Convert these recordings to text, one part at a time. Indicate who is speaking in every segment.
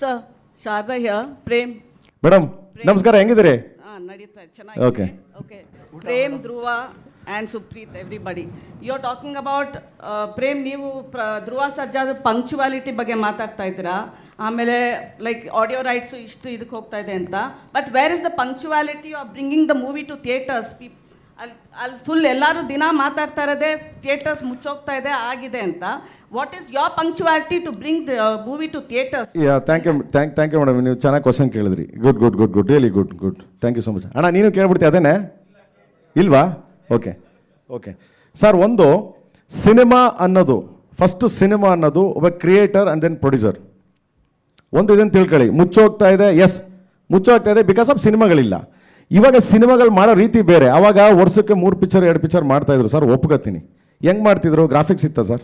Speaker 1: Sir Sharada here Prem
Speaker 2: madam ನಮಸ್ಕಾರ ಹೆಂಗಿದ್ದೀರಿ?
Speaker 1: ಹಾಂ ನಡೀತಾ ಇದೆ. ಚೆನ್ನಾಗಿದೆ. Okay Prem Dhruva and Supreeth everybody you are talking about Prem ನೀವು ಪ್ರ ಧ್ರುವ ಸರ್ಜಾದ ಪಂಕ್ಚುವಾಲಿಟಿ ಬಗ್ಗೆ ಮಾತಾಡ್ತಾ ಇದ್ದೀರಾ? ಆಮೇಲೆ ಲೈಕ್ ಆಡಿಯೋ ರೈಟ್ಸು ಇಷ್ಟು ಇದಕ್ಕೆ ಹೋಗ್ತಾ ಇದೆ ಅಂತ. But where is the punctuality of bringing the movie to theaters ಪೀಪ್ ಅಲ್ಲಿ ಅಲ್ಲಿ ಫುಲ್ ಎಲ್ಲರೂ ದಿನ ಮಾತಾಡ್ತಾ ಇರೋದೇ ಥಿಯೇಟರ್ಸ್ ಮುಚ್ಚೋಗ್ತಾ ಇದೆ, ಆಗಿದೆ ಅಂತ. What is your punctuality to bring the movie to theaters
Speaker 2: yeah thank you thank thank you madam ನೀವು ಚೆನ್ನಾಗಿ ಕ್ವಶನ್ ಕೇಳಿದ್ರಿ. Good good good good really good good thank you so much ಅಣ್ಣ, ನೀನು ಕೇಳ್ಬಿಡ್ತೀಯ ಅದೇನೆ ಇಲ್ವಾ? ಓಕೆ ಓಕೆ ಸರ್ ಒಂದು cinema ಅನ್ನೋದು ಫಸ್ಟು ಸಿನಿಮಾ ಅನ್ನೋದು ಒಬ್ಬ ಕ್ರಿಯೇಟರ್ ಆ್ಯಂಡ್ ದೆನ್ ಪ್ರೊಡ್ಯೂಸರ್ ಒಂದು ಇದನ್ನು ತಿಳ್ಕೊಳ್ಳಿ. ಮುಚ್ಚೋಗ್ತಾ ಇದೆ ಎಸ್ ಮುಚ್ಚೋಗ್ತಾ ಇದೆ ಬಿಕಾಸ್ ಆಫ್ ಸಿನಿಮಾಗಳಿಲ್ಲ ಇವಾಗ ಸಿನಿಮಾಗಳು ಮಾಡೋ ರೀತಿ ಬೇರೆ. ಆವಾಗ ವರ್ಷಕ್ಕೆ ಮೂರು ಪಿಕ್ಚರ್ ಎರಡು ಪಿಕ್ಚರ್ ಮಾಡ್ತಾಯಿದ್ರು ಸರ್ ಒಪ್ಕೋತೀನಿ. ಹೆಂಗೆ ಮಾಡ್ತಿದ್ರು? ಗ್ರಾಫಿಕ್ಸ್ ಇತ್ತಾ ಸರ್?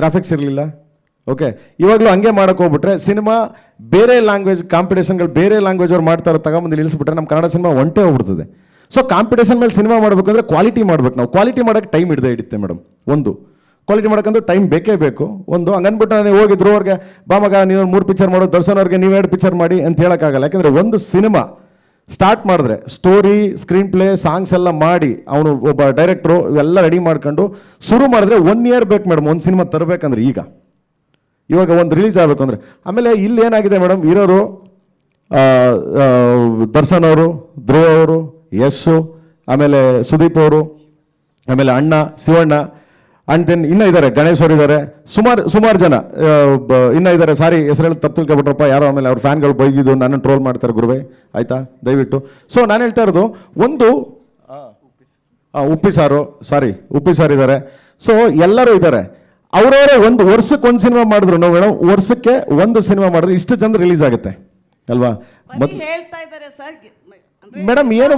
Speaker 2: ಗ್ರಾಫಿಕ್ಸ್ ಇರಲಿಲ್ಲ? ಓಕೆ ಇವಾಗಲೂ ಹಂಗೆ ಮಾಡೋಕೆ ಹೋಗ್ಬಿಟ್ರೆ ಸಿನಿಮಾ ಬೇರೆ ಲ್ಯಾಂಗ್ವೇಜ್ ಕಾಂಪಿಟೇಷನ್ಗಳು ಬೇರೆ ಲ್ಯಾಂಗ್ವೇಜ್ ಅವ್ರು ಮಾಡ್ತಾರೆ ತಗೊಂಬಂದು ನಿಲ್ಲಿಸ್ಬಿಟ್ರೆ ನಮ್ಮ ಕನ್ನಡ ಸಿನಿಮಾ ಒಂಟೆ ಹೋಗ್ಬಿಡ್ತದೆ. ಸೊ ಕಾಂಪಿಟೇಷನ್ ಮೇಲೆ ಸಿನಿಮಾ ಮಾಡಬೇಕಂದ್ರೆ ಕ್ವಾಲಿಟಿ ಮಾಡ್ಬೇಕು ನಾವು. ಕ್ವಾಲಿಟಿ ಮಾಡೋಕ್ಕೆ ಟೈಮ್ ಹಿಡ್ದೆ ಹಿಡಿತೆ ಮೇಡಮ್. ಒಂದು. ಕ್ವಾಲಿಟಿ ಮಾಡೋಕ್ಕಂದ್ರೆ ಟೈಮ್ ಬೇಕೇ ಬೇಕು. ಒಂದು ಹಂಗನ್ಬಿಟ್ಟು ನಾನು ಹೋಗಿದ್ರು ಅವ್ರಿಗೆ, ಬಾ ಮಗ ನೀವು ಮೂರು ಪಿಕ್ಚರ್ ಮಾಡೋ, ದರ್ಶನ್ ಅವ್ರಿಗೆ ನೀವು ಎರಡು ಪಿಕ್ಚರ್ ಮಾಡಿ ಅಂತ ಹೇಳೋಕ್ಕಾಗಲ್ಲ. ಯಾಕಂದರೆ ಒಂದು ಸಿನಿಮಾ ಸ್ಟಾರ್ಟ್ ಮಾಡಿದ್ರೆ ಸ್ಟೋರಿ ಸ್ಕ್ರೀನ್ ಪ್ಲೇ ಸಾಂಗ್ಸ್ ಎಲ್ಲ ಮಾಡಿ ಅವನು ಒಬ್ಬ ಡೈರೆಕ್ಟ್ರು ಇವೆಲ್ಲ ರೆಡಿ ಮಾಡ್ಕೊಂಡು ಶುರು ಮಾಡಿದ್ರೆ ಒನ್ ಇಯರ್ ಬೇಕು ಮೇಡಮ್ ಒಂದು ಸಿನಿಮಾ ತರಬೇಕಂದ್ರೆ ಈಗ. ಇವಾಗ ಒಂದು ರಿಲೀಸ್ ಆಗಬೇಕು ಆಮೇಲೆ ಇಲ್ಲಿ ಏನಾಗಿದೆ ಮೇಡಮ್ ಇರೋರು ದರ್ಶನ್ ಅವರು, ಧ್ರುವ ಅವರು, ಯಶು, ಆಮೇಲೆ ಸುದೀಪ್ ಅವರು, ಆಮೇಲೆ ಅಣ್ಣ, ಶಿವಣ್ಣ ಆ್ಯಂಡ್ ದೆನ್ ಇನ್ನೂ ಇದ್ದಾರೆ ಗಣೇಶ್ ಅವರು ಇದ್ದಾರೆ ಸುಮಾರು ಸುಮಾರು ಜನ ಇನ್ನೂ ಇದ್ದಾರೆ ಸಾರಿ ಹೆಸರಲ್ಲಿ ತಪ್ಪು ತಿಳ್ಕೊಬಿಟ್ರಪ್ಪ ಯಾರೋ ಆಮೇಲೆ ಅವ್ರ ಫ್ಯಾನ್ಗಳು ಬೈಗಿದ್ದು ನನ್ನ ಟ್ರೋಲ್ ಮಾಡ್ತಾರೆ ಗುರುವೆ. ಆಯಿತಾ? ದಯವಿಟ್ಟು. ಸೊ ನಾನು ಹೇಳ್ತಾ ಇರೋದು ಒಂದು ಉಪ್ಪಿ ಸಾರು ಸಾರಿ ಉಪ್ಪಿ ಸಾರ್ ಇದ್ದಾರೆ ಸೊ ಎಲ್ಲರೂ ಇದ್ದಾರೆ ಅವರವರೇ ಒಂದು ವರ್ಷಕ್ಕೆ ಒಂದು ಸಿನಿಮಾ ಮಾಡಿದ್ರು. ನಾವು ಮೇಡಮ್ ವರ್ಷಕ್ಕೆ ಒಂದು ಸಿನಿಮಾ ಮಾಡಿದ್ರೆ ಇಷ್ಟು ಜನ ರಿಲೀಸ್ ಆಗುತ್ತೆ. ಅಲ್ವಾ?
Speaker 1: ಮತ್ತೆ ಹೇಳ್ತಾ ಇದ್ದಾರೆ ಸರ್
Speaker 2: Madam, ಏನು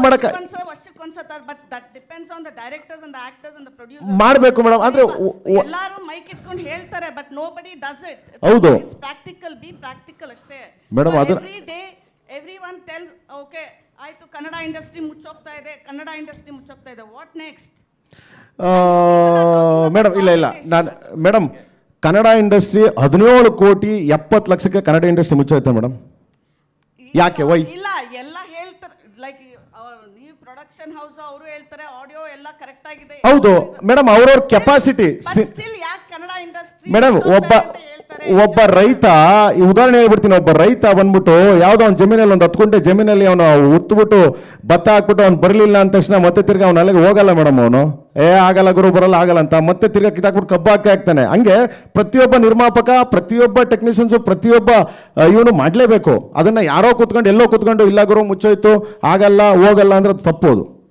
Speaker 1: ಪ್ರೊಡ್ಯೂಸರ್
Speaker 2: ಮಾಡಬೇಕು ಮೇಡಮ್ ಅಂದ್ರೆ ಒ-
Speaker 1: ಮೈಕ್ ಇಟ್ಕೊಂಡು ಹೇಳ್ತಾರೆ ಬಟ್ ನೋಬಡಿ ಡಸ್ ಇಟ್
Speaker 2: ಹೌದು.
Speaker 1: ಪ್ರಾಕ್ಟಿಕಲ್ ಬಿ ಪ್ರಾಕ್ಟಿಕಲ್ ಅಷ್ಟೇ.
Speaker 2: ಮೇಡಮ್ ಅದು
Speaker 1: every day everyone tells okay ಆಯ್ತು ಕನ್ನಡ ಇಂಡಸ್ಟ್ರಿ ಮುಚ್ಚೋಗ್ತಾ ಇದೆ ಕನ್ನಡ ಇಂಡಸ್ಟ್ರಿ ಮುಚ್ಚೋಗ್ತಾ ಇದೆ ವಾಟ್ ನೆಕ್ಸ್ಟ್
Speaker 2: ಮೇಡಮ್ ಇಲ್ಲ ಇಲ್ಲ ನಾನು ಮೇಡಮ್ ಕನ್ನಡ ಇಂಡಸ್ಟ್ರಿ ಹದಿನೇಳು ಕೋಟಿ ಎಪ್ಪತ್ತು ಲಕ್ಷಕ್ಕೆ ಕನ್ನಡ ಇಂಡಸ್ಟ್ರಿ ಮುಚ್ಚೋಯ್ತೆ ಮೇಡಮ್. ಯಾಕೆ? ವೈ
Speaker 1: ಇಲ್ಲ ಲೈಕ್ ನೀವು ಪ್ರೊಡಕ್ಷನ್ ಹೌಸ್ ಅವರು ಹೇಳ್ತಾರೆ ಆಡಿಯೋ ಎಲ್ಲ ಕರೆಕ್ಟ್ ಆಗಿದೆ.
Speaker 2: ಹೌದು ಮೇಡಮ್ ಅವ್ರವ್ರ ಕೆಪಾಸಿಟಿ
Speaker 1: ಸ್ಟಿಲ್ ಯಾಕೆ ಕನ್ನಡ ಇಂಡಸ್ಟ್ರಿ
Speaker 2: ಮೇಡಮ್ ಒಬ್ಬ ಒಬ್ಬ ರೈತ ಈ ಉದಾಹರಣೆ ಹೇಳ್ಬಿಡ್ತೀನಿ ಒಬ್ಬ ರೈತ ಬಂದ್ಬಿಟ್ಟು ಯಾವ್ದೋ ಒಂದು ಜಮೀನಲ್ಲಿ ಒಂದು ಹತ್ತು ಗುಂಟೆ ಜಮೀನಲ್ಲಿ ಅವನು ಉತ್ಬಿಟ್ಟು ಭತ್ತ ಹಾಕ್ಬಿಟ್ಟು ಅವ್ನು ಬರಲಿಲ್ಲ ಅಂದ ತಕ್ಷಣ ಮತ್ತೆ ತಿರ್ಗಿ ಅವ್ನು ಅಲ್ಲಿಗೆ ಹೋಗಲ್ಲ ಮೇಡಮ್ ಅವನು. ಏ, ಆಗಲ್ಲ ಗುರು, ಬರಲ್ಲ, ಆಗಲ್ಲ ಅಂತ ಮತ್ತೆ ತಿರ್ಗಾ ಕಿತ್ತಾಕ್ಬಿಟ್ಟು ಕಬ್ಬು ಹಾಕಿ ಹಾಕ್ತಾನೆ. ಹಂಗೆ ಪ್ರತಿಯೊಬ್ಬ ನಿರ್ಮಾಪಕ, ಪ್ರತಿಯೊಬ್ಬ ಟೆಕ್ನಿಷಿಯನ್ಸು ಪ್ರತಿಯೊಬ್ಬ ಇವನು ಮಾಡಲೇಬೇಕು. ಅದನ್ನು ಯಾರೋ ಕೂತ್ಕೊಂಡು, ಎಲ್ಲೋ ಕೂತ್ಕೊಂಡು, ಇಲ್ಲ ಗುರು, ಮುಚ್ಚೋಯ್ತು, ಆಗಲ್ಲ, ಹೋಗಲ್ಲ ಅಂದ್ರೆ ಅದು. ತಪ್ಪೋದು